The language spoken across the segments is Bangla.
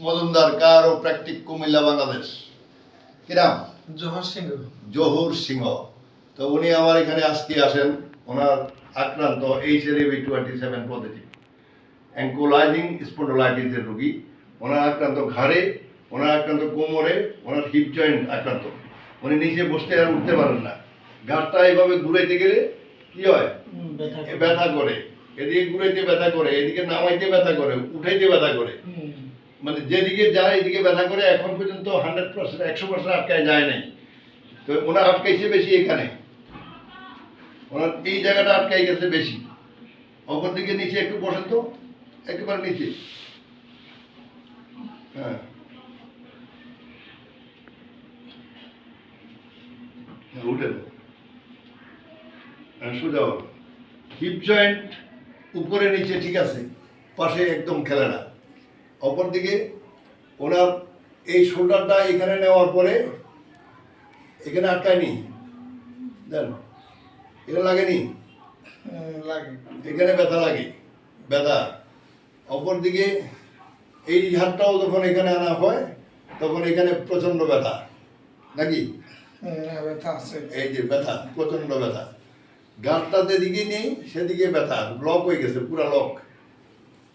মজুমদার কার ও প্র্যাকটিক কুমিল্লা বাংলাদেশ? কিরাম জহর সিংহ। জহুর সিংহ। তো উনি আমার এখানে আজকে আসেন ওনার আক্রান্ত H L B twenty seven positive ankylosing স্পন্ডোলাইটিসের রোগী। ওনার আক্রান্ত ঘাড়ে ওনার আক্রান্ত কোমরে ওনার হিপ জয়েন্ট আক্রান্ত। উনি নিচে বসতে আর উঠতে পারেন না। ঘাটটা এইভাবে ঘুরাইতে গেলে কি হয়? ব্যথা করে। এদিকে ঘুরাইতে ব্যথা করে এদিকে নামাইতে ব্যথা করে উঠাইতে ব্যথা করে। মানে যেদিকে যায় এদিকে ব্যথা করে এখন পর্যন্ত হান্ড্রেড পার্সেন্ট একশো পার্সেন্ট আটকায় যায় নাই। তো ওনার আটকাইছে বেশি এখানে। ওনার এই জায়গাটা আটকাই গেছে বেশি। অপর দিকে নিচে একটু বসেন তো একেবারে নিচে। হ্যাঁ। হ্যাঁ, হ্যাঁ, সোজা হিপ জয়েন্ট উপরে নিচে ঠিক আছে। পাশে একদম খেলে না অপরদিকে ওনার এই শোল্ডারটা এখানে নেওয়ার পরে এখানে আটকায়নি। দেন এটা লাগেনি? লাগে। এখানে ব্যথা লাগে ব্যথা। অপরদিকে এই হাতটাও যখন এখানে আনা হয় তখন এখানে প্রচণ্ড ব্যথা। নাকি? ব্যথা এই যে ব্যথা প্রচণ্ড ব্যথা। গাঁটটা যেদিকে নেই সেদিকে ব্যথা ব্লক হয়ে গেছে পুরা লক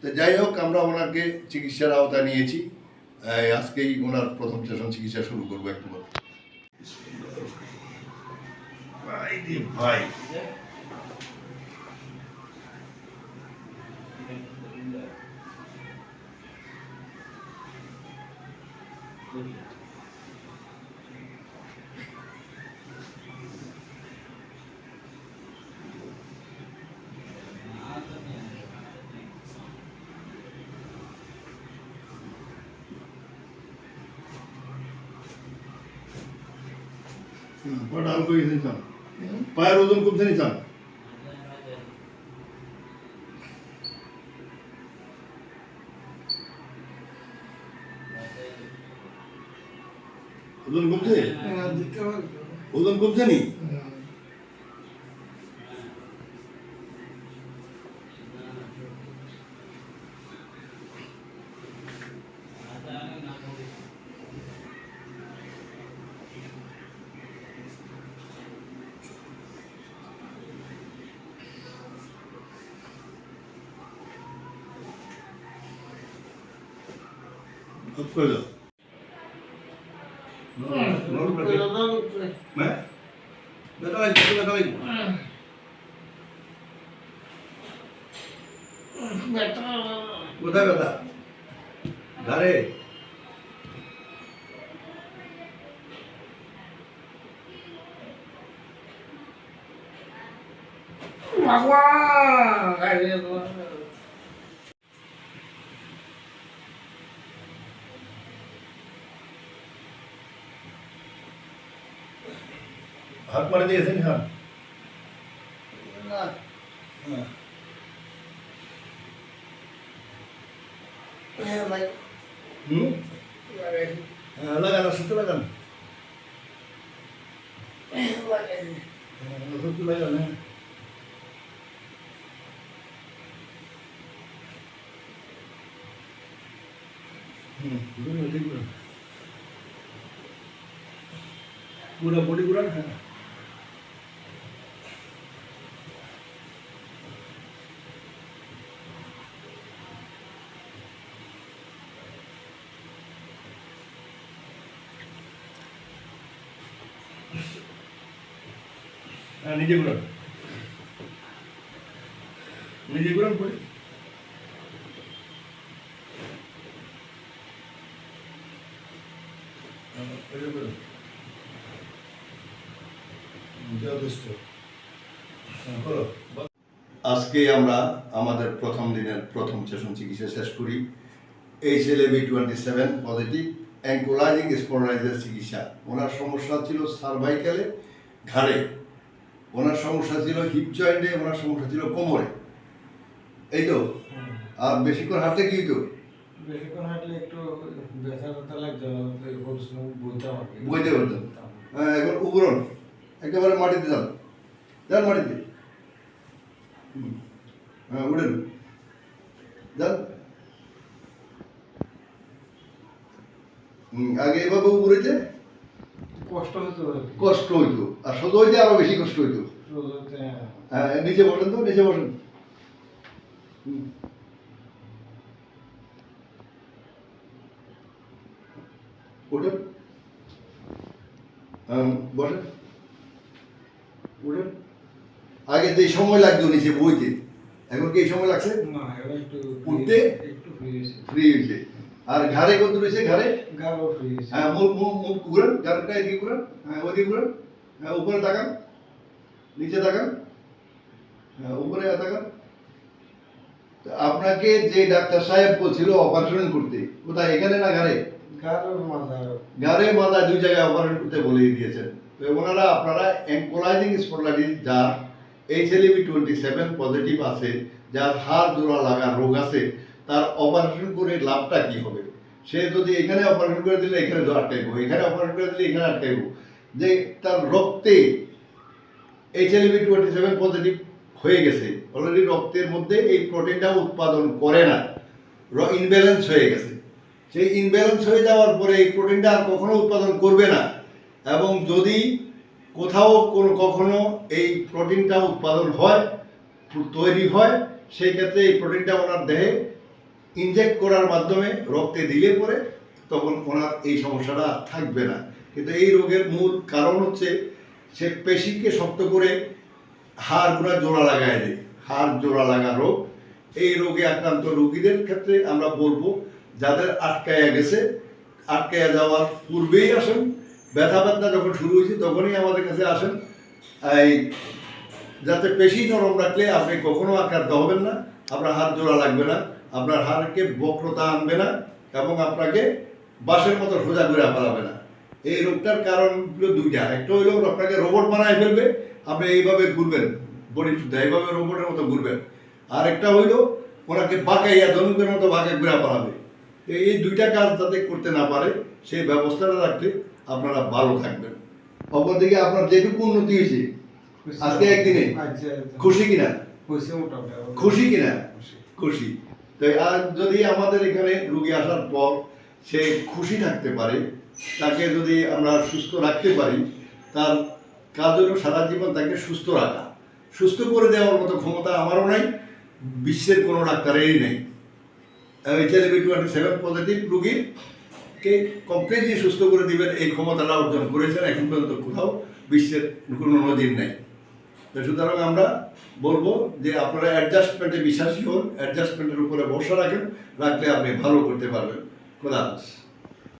তো যাই হোক, আমরা ওনাকে চিকিৎসার আওতা নিয়েছি আজকেই ওনার প্রথম সেশন চিকিৎসা শুরু করব একটু। ভাই ভাই পাটা হালকা হয়ে চান পায়ের ওজন কমছে নিচান ওজন কমছে ওজন কমছে নি Up করে দাও। নরম রাখে। হ্যাঁ? ব্যথা লাগছে, একটু ব্যথা লাগছে। কোথায় ব্যথা ঘাড়ে হাত মারে দিয়েছেন হ্যাঁ হ্যাঁ। হুম হ্যাঁ লাগান ওষুধ লাগান হ্যাঁ, ওষুধ লাগান হ্যাঁ হুম ঘুরুন ঠিক ঘুরুন পুরো বডি ঘুরান হ্যাঁ হ্যাঁ নিজে নিজে ঘুরান করে। আজকে আমরা আমাদের প্রথম দিনের প্রথম সেশন চিকিৎসা শেষ করি। H L B twenty seven positive ankylosing স্পোরালাইজের চিকিৎসা। ওনার সমস্যা ছিল সার্ভাইকালে ঘাড়ে। ওনার সমস্যা ছিল হিপ জয়েন্টে ওনার সমস্যা ছিল কোমরে। এই তো? আর বেশিক্ষণ হাঁটতে কি তো বেশিক্ষণ হাঁটলে একটু ব্যথা বইতে হ্যাঁ এখন উবরণ একেবারে মাটিতে যান। যান মাটিতে। হুম। হ্যাঁ উঠেন। যান। হুম, আগে এভাবে উপরেতে কষ্ট হতো। কষ্ট হইতো। আর সোজা হইতে আরও বেশি কষ্ট হইতো। হ্যাঁ। নিচে বসেন তো নিচে বসেন। হ্যাঁ, বসেন। আগে যে সময় লাগতো নিচে বইতে এখন কি এই সময় লাগছে? না, এবার একটু উঠতে? একটু ফ্রি হয়েছে। আর ঘাড়ে কত রয়েছে? ঘাড়ে। হ্যাঁ মুখ মুখ মুখ ঘুরান ঘাড়টা এদিকে ঘুরান হ্যাঁ ওদিকে ঘুরান হ্যাঁ উপরে তাকান নিচে তাকান হ্যাঁ উপরে তাকান। আপনাকে যে ডাক্তার সাহেব বলছিল অপারেশন করতে কোথায় এখানে না ঘাড়ে? ঘাড়ে মাথা দুই জায়গায় অপারেশন করতে বলে দিয়েছেন। তো ওনারা আপনারা অ্যাঙ্কোলাইজিং স্পন্ডাইটিস যার এইচএলভি টোয়েন্টি সেভেন পজিটিভ আছে যার হাড় জোড়া লাগা রোগ আছে তার অপারেশন করে লাভটা কি হবে? সে যদি এখানে অপারেশন করে দিলে এখানে আটকাইব এখানে অপারেশন করে দিলে এখানে আটকাইব যে তার রক্তে এইচএলভি টোয়েন্টি সেভেন পজিটিভ হয়ে গেছে। অলরেডি রক্তের মধ্যে এই প্রোটিনটা উৎপাদন করে না। ইনব্যালেন্স হয়ে গেছে। সেই ইনব্যালেন্স হয়ে যাওয়ার পরে এই প্রোটিনটা আর কখনো উৎপাদন করবে না। এবং যদি কোথাও কোনো কখনো এই প্রোটিনটা উৎপাদন হয়, তৈরি হয়, সেই ক্ষেত্রে এই প্রোটিনটা ওনার দেহে ইনজেক্ট করার মাধ্যমে রক্তে দিলে পরে তখন ওনার এই সমস্যাটা আর থাকবে না। কিন্তু এই রোগের মূল কারণ হচ্ছে সে পেশিকে শক্ত করে হাড় গুঁড়া জোড়া লাগায় দেয়। হাড় জোড়া লাগা রোগ। এই রোগে আক্রান্ত রোগীদের ক্ষেত্রে আমরা বলব, যাদের আটকায়া গেছে, আটকায়া যাওয়ার পূর্বেই আসেন। ব্যথা ব্যথা যখন শুরু হয়েছে তখনই আমাদের কাছে আসেন। এই যাতে পেশি নরম রাখলে আপনি কখনো আক্রান্ত হবেন না। আপনার হাত জোড়া লাগবে না। আপনার হাড়কে বক্রতা আনবে না এবং আপনাকে বাঁশের মতো সোজা করে পালাবে না। এই রোগটার কারণগুলো দুইটা। একটা হইল আপনাকে রোবট বানায় ফেলবে আপনি এইভাবে ঘুরবেন বডি এইভাবে রোবটের মতো ঘুরবেন। আর একটা হইল ওনাকে বাঁকাইয়া ধনুকের মতো বাঁকে ঘুরে পালাবে। এই দুইটা কাজ যাতে করতে না পারে সেই ব্যবস্থাটা রাখলে আপনারা ভালো থাকবেন। অপরদিকে আপনার যেটুকু উন্নতি হয়েছে আজকে একদিনে? আচ্ছা, খুশি কিনা। খুশি কিনা? খুশি। তো আর যদি আমাদের এখানে রুগী আসার পর সে খুশি থাকতে পারে, তাকে যদি আমরা সুস্থ রাখতে পারি, তার কাজ হলো সারা জীবন তাকে সুস্থ রাখা। সুস্থ করে দেওয়ার মতো ক্ষমতা আমারও নাই, বিশ্বের কোনো ডাক্তারেরই নেই। এইচআইভি টোয়েন্টি সেভেন পজিটিভ রুগীকে কমপ্লিটলি সুস্থ করে দিবেন, এই ক্ষমতাটা অর্জন করেছেন, এখন পর্যন্ত কোথাও বিশ্বের কোনো নজির নেই। সুতরাং আমরা বলব যে আপনারা অ্যাডজাস্টমেন্টে বিশ্বাসী হন অ্যাডজাস্টমেন্টের উপরে ভরসা রাখেন, রাখলে আপনি ভালো করতে পারবেন। খোদা